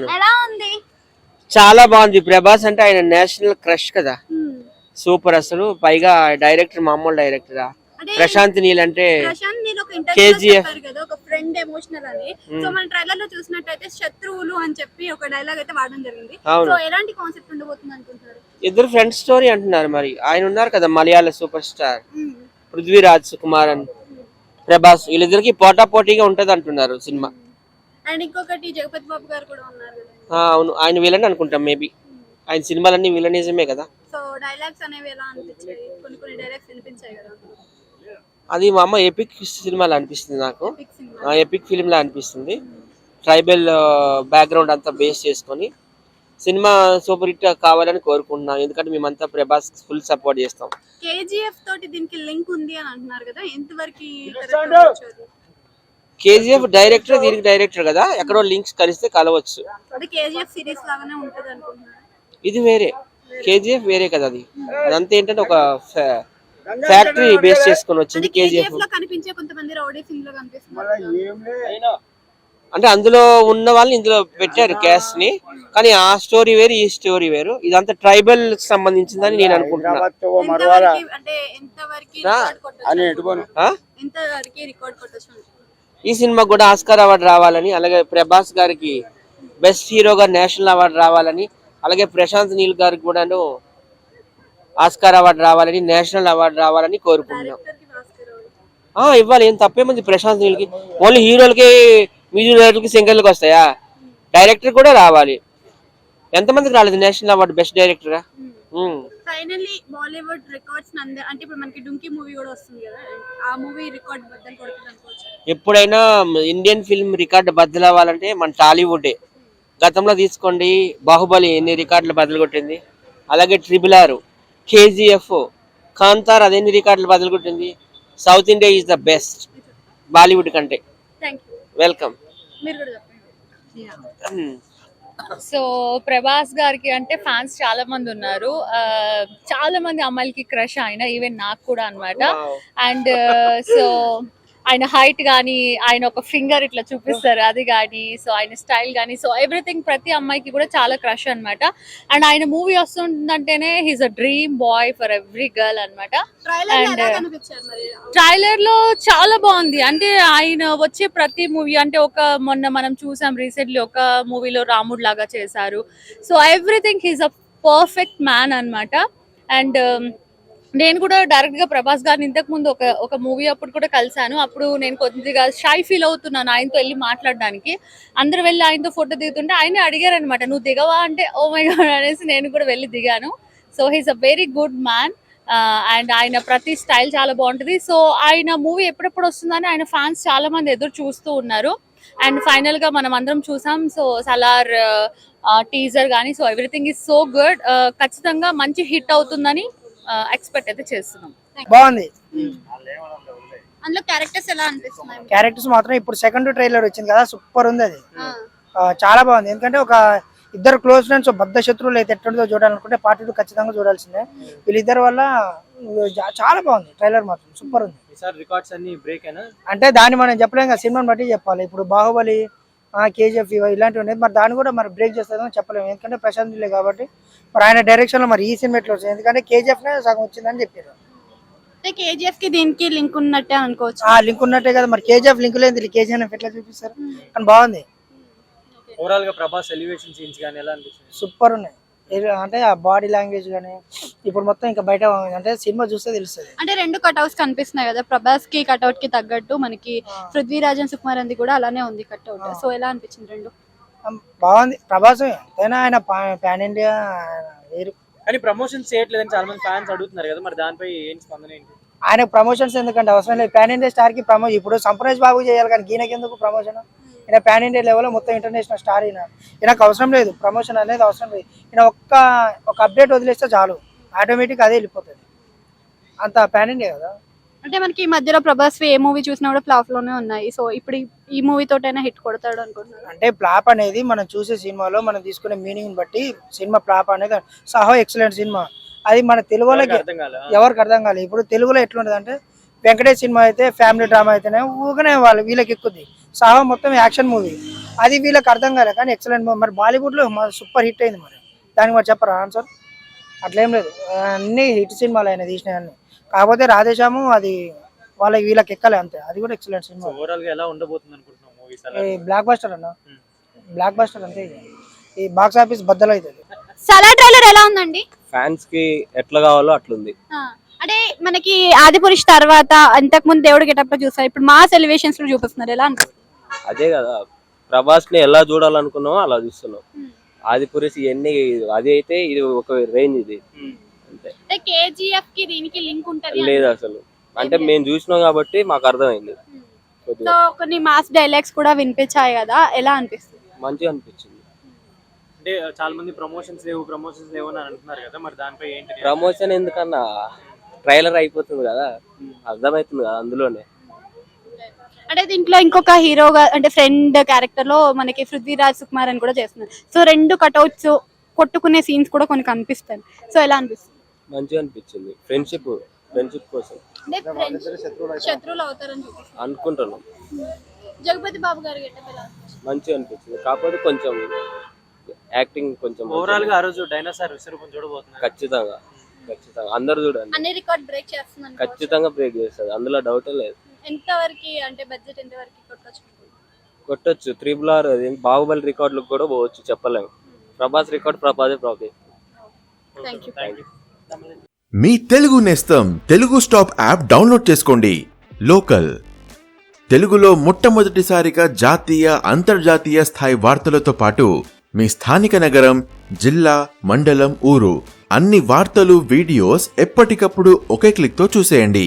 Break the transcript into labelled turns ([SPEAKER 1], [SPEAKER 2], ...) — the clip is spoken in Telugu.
[SPEAKER 1] ఎలా ఉంది?
[SPEAKER 2] చాలా బాగుంది ప్రభాస్ అంటే ఆయన నేషనల్ క్రష్ కదా. సూపర్ అసలు. పైగా డైరెక్టర్ మామూలు డైరెక్టర్? ప్రశాంత్ నీల్ అంటే
[SPEAKER 1] ప్రశాంత్ నేను ఒక ఇంటర్వ్యూ
[SPEAKER 2] KGF.
[SPEAKER 1] చెప్పారు కదా ఒక ఫ్రెండ్ ఎమోషనల్ అని. సో మన ట్రైలర్లో చూసినట్టయితే శత్రువులు అని చెప్పి ఒక డైలాగ్ అయితే వాడడం జరిగింది.
[SPEAKER 2] అవును.
[SPEAKER 1] సో ఎలాంటి కాన్సెప్ట్ ఉండబోతుంది అనుకుంటారు
[SPEAKER 2] ఇద్దరు ఫ్రెండ్ స్టోరీ అంటున్నారు మరి. ఆయన ఉన్నారు కదా మలయాళ సూపర్ స్టార్ పృథ్వీరాజ్ కుమార్ అని. ప్రభాస్ వీళ్ళిద్దరికి పోటా పోటీగా ఉంటది అంటున్నారు సినిమా
[SPEAKER 1] అండ్ ఇంకొకటి జగపతి బాబు గారు కూడా ఉన్నారు కదా.
[SPEAKER 2] ఆ, అవును. ఆయన విలన్ అనుకుంటాం మేబీ ఆయన సినిమాలన్నీ విలనిజమే కదా.
[SPEAKER 1] సో డైలాగ్స్ అనేవి ఎలా అనిపించాయి? కొన్ని కొన్ని డైలాగ్స్ వినిపించాయి కదా.
[SPEAKER 2] అది మా అమ్మ ఎపిక్ సినిమాలో అనిపిస్తుంది నాకు. ఎపిక్ ఫిలిం లా అనిపిస్తుంది. ట్రైబల్ బ్యాక్గ్రౌండ్ అంతా బేస్ చేసుకొని సినిమా సూపర్ హిట్ కావాలని కోరుకుంటున్నాం ఎందుకంటే మేమంతా ప్రభాస్ ఫుల్ సపోర్ట్ చేస్తాం.
[SPEAKER 1] కేజీఎఫ్ తోటి దీనికి లింక్ ఉంది అని అంటున్నారు కదా. ఎంతవరకు?
[SPEAKER 2] కేజీఎఫ్ డైరెక్టర్ దీనికి డైరెక్టర్ కదా? ఎక్కడో లింక్స్ కలిస్తే కలవచ్చు.
[SPEAKER 1] అది కేజీఎఫ్ సిరీస్ లాగానే ఉంటది అనుకుంటున్నాను.
[SPEAKER 2] ఇది వేరే. కేజీఎఫ్ వేరే కదా అది. అదంతా ఏంటంటే ఒక ఫ్యాక్టరీ బేస్ చేసుకొని వచ్చింది కేజీఎఫ్. అంటే అందులో ఉన్న వాళ్ళని ఇందులో పెట్టారు క్యాస్ట్ని కానీ ఆ స్టోరీ వేరు ఈ స్టోరీ వేరు. ఇదంతా ట్రైబల్ సంబంధించిందని నేను అనుకుంటున్నా. ఈ సినిమా కూడా ఆస్కార్ అవార్డు రావాలని అలాగే ప్రభాస్ గారికి బెస్ట్ హీరోగా నేషనల్ అవార్డు రావాలని అలాగే ప్రశాంత్ నీల్ గారికి కూడాను ఆస్కార్ అవార్డు రావాలని నేషనల్ అవార్డు రావాలని కోరుకుంటున్నాం. ఇవ్వాలి ఏం తప్పేముంది ప్రశాంత్ నీల్కి. ఓన్లీ హీరోలకి మ్యూజిక్ డైరెక్టర్కి సింగర్లకి వస్తాయా? డైరెక్టర్ కూడా రావాలి. ఎంతమందికి రాలేదు నేషనల్ అవార్డు బెస్ట్ డైరెక్టర్గా?
[SPEAKER 1] ఫైనల్లీ బాలీవుడ్ రికార్డ్స్ అంటే ఇప్పుడు మనకి డుంకీ మూవీ కూడా వస్తుంది కదా ఆ మూవీ రికార్డ్ బద్దలు కొడుతుంది అనుకోవచ్చు.
[SPEAKER 2] ఎప్పుడైనా ఇండియన్ ఫిల్మ్ రికార్డు బద్దలు అవ్వాలంటే మన టాలీవుడే. గతంలో తీసుకోండి బాహుబలి ఎన్ని రికార్డులు బదులు కొట్టింది? అలాగే ట్రిపుల్ ఆర్ కేజీఎఫ్ కాంతార్ అదెన్ని రికార్డులు బదులు కొట్టింది? South India is the best Bollywood కంటే.
[SPEAKER 1] Thank you
[SPEAKER 2] welcome.
[SPEAKER 1] మీరు కూడా చెప్పండి.
[SPEAKER 3] సో ప్రభాస్ గారికి అంటే ఫ్యాన్స్ చాలా మంది ఉన్నారు. చాలా మంది అమ్మాయిలకి క్రష్ ఆయన ఈవెన్ నాకు కూడా అన్నమాట. అండ్ సో ఆయన హైట్ కానీ ఆయన ఒక ఫింగర్ ఇట్లా చూపిస్తారు అది కానీ సో ఆయన స్టైల్ కానీ సో ఎవ్రీథింగ్ ప్రతి అమ్మాయికి కూడా చాలా క్రష్ అన్నమాట. అండ్ ఆయన movie వస్తుందంటేనే he's a dream boy for every girl
[SPEAKER 1] కనిపించారు మరి?
[SPEAKER 3] ట్రైలర్లో చాలా బాగుంది. అంటే ఆయన వచ్చే ప్రతి మూవీ అంటే ఒక మొన్న మనం చూసాం రీసెంట్లీ ఒక మూవీలో రాముడు లాగా చేశారు. So everything he's a perfect man అన్నమాట. అండ్ నేను కూడా డైరెక్ట్గా ప్రభాస్ గారిని ఇంతకు ముందు ఒక ఒక మూవీ అప్పుడు కూడా కలిశాను. అప్పుడు నేను కొద్దిగా షై ఫీల్ అవుతున్నాను ఆయనతో వెళ్ళి మాట్లాడడానికి. అందరు వెళ్ళి ఆయనతో ఫోటో దిగుతుంటే ఆయన అడిగారు అనమాట నువ్వు దిగవా? అంటే ఓ మై గాడ్ అనేసి నేను కూడా వెళ్ళి దిగాను. So he's a very good man and ఆయన ప్రతి స్టైల్ చాలా బాగుంటుంది. సో ఆయన మూవీ ఎప్పుడెప్పుడు వస్తుందని ఆయన ఫ్యాన్స్ చాలా మంది ఎదురు చూస్తూ ఉన్నారు. అండ్ ఫైనల్గా మనం అందరం చూసాం. సో సలార్ టీజర్ కానీ so everything is so good ఖచ్చితంగా మంచి హిట్ అవుతుందని ఎక్స్పెక్ట్ అయితే చేస్తున్నాం.
[SPEAKER 4] బాగుంది.
[SPEAKER 1] అందులో క్యారెక్టర్స్ ఎలా అనిపిస్తున్నాయి?
[SPEAKER 4] క్యారెక్టర్స్ మాత్రం ఇప్పుడు సెకండ్ ట్రైలర్ వచ్చింది కదా సూపర్ ఉంది అది. చాలా బాగుంది. ఎందుకంటే ఒక ఇద్దరు క్లోజ్ ఫ్రెండ్స్ బద్ద శత్రువులు అయితే ఎట్టుందో చూడాలనుకుంటే పార్టీ టూ ఖచ్చితంగా చూడాల్సిందే. వీళ్ళిద్దరి వల్ల చాలా బాగుంది. ట్రైలర్ మాత్రం సూపర్ ఉంది.
[SPEAKER 5] ఈసారి రికార్డ్స్ అన్ని బ్రేక్ అయినా?
[SPEAKER 4] అంటే దాన్ని మనం చెప్పలేం కదా సినిమాని బట్టి చెప్పాలి. ఇప్పుడు బాహుబలి కేజీఎఫ్ ఇలాంటివి ఉన్నాయి మరి దాన్ని కూడా మరి బ్రేక్ చేస్తుందని చెప్పలేము. ఎందుకంటే ప్రశాంత్ నీలే కాబట్టి మరి ఆయన డైరెక్షన్లో మరి ఈ సినిమా ఎట్లా వచ్చింది ఎందుకంటే కేజీఎఫ్ నే సగం వచ్చిందని చెప్పారు.
[SPEAKER 1] అంటే కేజీఎఫ్కి దీనికి లింక్ ఉన్నట్టే అనుకోవచ్చు.
[SPEAKER 4] ఆ లింక్ ఉన్నట్టే కదా మరి. కేజీఎఫ్ లింక్ లేదు కేజీఎఫ్ ఎట్లా చూపిస్తారు? కానీ బాగుంది.
[SPEAKER 5] ఓవరాల్గా ప్రభాస్ ఎలివేషన్ సీన్స్ కానీ ఎలా అనిపిస్తుంది?
[SPEAKER 4] సూపర్ ఉన్నాయి. అంటే ఆ బాడీ లాంగ్వేజ్ కానీ ఇప్పుడు మొత్తం ఇంకా బయట అంటే సినిమా చూస్తే తెలుస్తుంది.
[SPEAKER 1] అంటే రెండు కట్అవుట్స్ కనిపిస్తున్నాయి కదా ప్రభాస్కి కట్అవుట్కి తగ్గట్టు మనకి పృథ్వీరాజన్ సుకుమార్ అంది కూడా అలానే ఉంది కట్అవుట్ సో ఎలా అనిపించింది రెండు?
[SPEAKER 4] బాగుంది. ప్రభాస్ ఎంతైనా ఆయన పాన్ ఇండియా వేరు.
[SPEAKER 5] కానీ ప్రమోషన్స్ చేయట్లేదని చాలా మంది ఫ్యాన్స్ అడుగుతున్నారు కదా మరి దానిపై ఏం స్పందన ఏంటి?
[SPEAKER 4] ఆయన ప్రమోషన్స్ ఎందుకంటే అవసరం లేదు. పాన్ ఇండియా స్టార్కి ప్రమోషన్ ఇప్పుడు సంప్రజ్ బాబు చేయాలి కానీ ఈయనకి ఎందుకు ప్రమోషన్? ఈయన పాన్ ఇండియా లెవెల్ మొత్తం ఇంటర్నేషనల్ స్టార్ ఈయన. ఈయనకు అవసరం లేదు. ప్రమోషన్ అనేది అవసరం లేదు. ఈయన ఒక్క ఒక అప్డేట్ వదిలేస్తే చాలు. ఆటోమేటిక్ అదే వెళ్ళిపోతుంది. అంత పాన్ ఇండియా కదా.
[SPEAKER 1] అంటే మనకి ఈ మధ్యలో ప్రభాస్ ఏ మూవీ చూసినా కూడా ఫ్లాప్లోనే ఉన్నాయి. సో ఇప్పుడు ఈ- మూవీ తోటైనా హిట్ కొడతాడు అనుకుంటున్నాను
[SPEAKER 4] అంటే ప్లాప్ అనేది మనం చూసే సినిమాలో మనం తీసుకునే మీనింగ్ బట్టి సినిమా ప్లాప్ అనేది సాహో ఎక్సలెంట్ సినిమా. అది మన తెలుగు వాళ్ళకి
[SPEAKER 5] అర్థం కాలే
[SPEAKER 4] ఎవరికి అర్థం కాలేదు ఇప్పుడు తెలుగులో ఎట్లుంటది అంటే వెంకటేష్ సినిమా అయితే ఫ్యామిలీ డ్రామా అయితేనే ఊగనే వాళ్ళు వీళ్ళకి ఎక్కుద్ది. సావా మొత్తం యాక్షన్ మూవీ అది వీళ్ళకి అర్థం కాలే కానీ ఎక్సలెంట్ మూవీ మరి బాలీవుడ్లో సూపర్ హిట్ అయింది మరి. దానికి మరి చెప్పరా ఆన్సర్ అట్లేం లేదు. అన్ని హిట్ సినిమాలు ఆయన తీసినాయి అన్ని. కాకపోతే రాధేశ్యాము అది వాళ్ళకి వీళ్ళకి ఎక్కలే అంతే. అది కూడా ఎక్సలెంట్ సినిమా.
[SPEAKER 5] ఓవరాల్గా ఎలా ఉండబోతుంది అనుకుంటున్నాం మూవీస్ అలా?
[SPEAKER 4] ఈ బ్లాక్ బస్టర్ అన్న. బ్లాక్ బస్టర్ అంతే ఇక. ఈ బాక్స్ ఆఫీస్ బద్దలు అవుతుంది
[SPEAKER 1] సలా ట్రైలర్ ఎలా ఉందండి?
[SPEAKER 6] ఫ్యాన్స్కి ఎట్లా కావాలో అట్లుంది.
[SPEAKER 1] ఆ, అంటే మనకి ఆదిపురుష్ తర్వాత అంతకు ముందు దేవుడు గెటప్లో చూసారు. ఇప్పుడు మాస్ ఎలివేషన్స్లో చూపిస్తున్నారు. ఎలా అనిపిస్తుంది?
[SPEAKER 6] అదే కదా. ప్రభాస్ని ఎలా చూడాలనుకున్నామో అలా చూస్తున్నాం. ఆదిపురుష్ ఇవన్నీ అది అయితే ఇది ఒక రేంజ్ ఇది. అంతే.
[SPEAKER 1] అంటే కేజీఎఫ్కి దీనికి లింక్ ఉంటది
[SPEAKER 6] లేదు అసలు. అంటే మేము చూసినాం కాబట్టి మాకు అర్థమైంది.
[SPEAKER 1] సో
[SPEAKER 6] కొద్దిగా.
[SPEAKER 1] కొన్ని మాస్ డైలాగ్స్ కూడా వినిపించాయి కదా ఎలా అనిపిస్తుంది?
[SPEAKER 6] మంచిగా అనిపించింది.
[SPEAKER 5] అంటే చాలా మంది ప్రమోషన్స్ లేవు ప్రమోషన్స్ లేవు అని అంటున్నారు కదా మరి దానిపై ఏంటి
[SPEAKER 6] ప్రమోషన్ ఎందుకన్నా? ట్రైలర్ అయిపోతుంది కదా. అర్థమవుతుంది కదా అందులోనే.
[SPEAKER 1] అంటే దీంట్లో ఇంకొక హీరోగా అంటే ఫ్రెండ్ క్యారెక్టర్లో మనకి పృథ్వీరాజ్ సుకుమార్ అని కూడా చేస్తున్నారు. సో రెండు కట్అవుట్స్ కొట్టుకునే సీన్స్ కూడా కొన్ని కనిపిస్తాయి. సో ఎలా అనిపిస్తుంది?
[SPEAKER 6] మంచిగా అనిపించింది. ఫ్రెండ్షిప్ ఫ్రెండ్షిప్ కోసం.
[SPEAKER 1] శత్రువులు అవుతారని
[SPEAKER 6] అనుకుంటున్నాం.
[SPEAKER 1] జగపతి బాబు గారి గెటప్ ఎలా అనిపించింది?
[SPEAKER 6] మంచిగా అనిపించింది. కాకపోతే కొంచెం యాక్టింగ్ కొంచెం
[SPEAKER 5] ఓవరాల్గా ఆ రోజు డైనోసార్ విశ్వరూపం చూడబోతున్నారు.
[SPEAKER 6] ఖచ్చితంగా. ఖచ్చితంగా. అందరు చూడండి.
[SPEAKER 1] అన్ని రికార్డ్ బ్రేక్ చేస్తుంది
[SPEAKER 6] ఖచ్చితంగా బ్రేక్ చేస్తుంది అందులో డౌటే లేదు.
[SPEAKER 1] ఎంత వరకు అంటే బడ్జెట్ ఎంత వరకు కొట్టచ్చు
[SPEAKER 6] కొట్టొచ్చు. త్రిబుల్ ఆర్ అది బాహుబలి రికార్డులకు కూడా పోవచ్చు చెప్పలేము. Prabhas record ప్రభాసే problem
[SPEAKER 1] thank you
[SPEAKER 5] thank you
[SPEAKER 7] మీ తెలుగు నేస్తం తెలుగు స్టాప్ యాప్ డౌన్లోడ్ చేసుకోండి. లోకల్. తెలుగులో మొట్టమొదటిసారిగా జాతీయ అంతర్జాతీయ స్థాయి వార్తలతో పాటు మీ స్థానిక నగరం జిల్లా మండలం ఊరు అన్ని వార్తలు వీడియోస్ ఎప్పటికప్పుడు ఒకే క్లిక్తో చూసేయండి.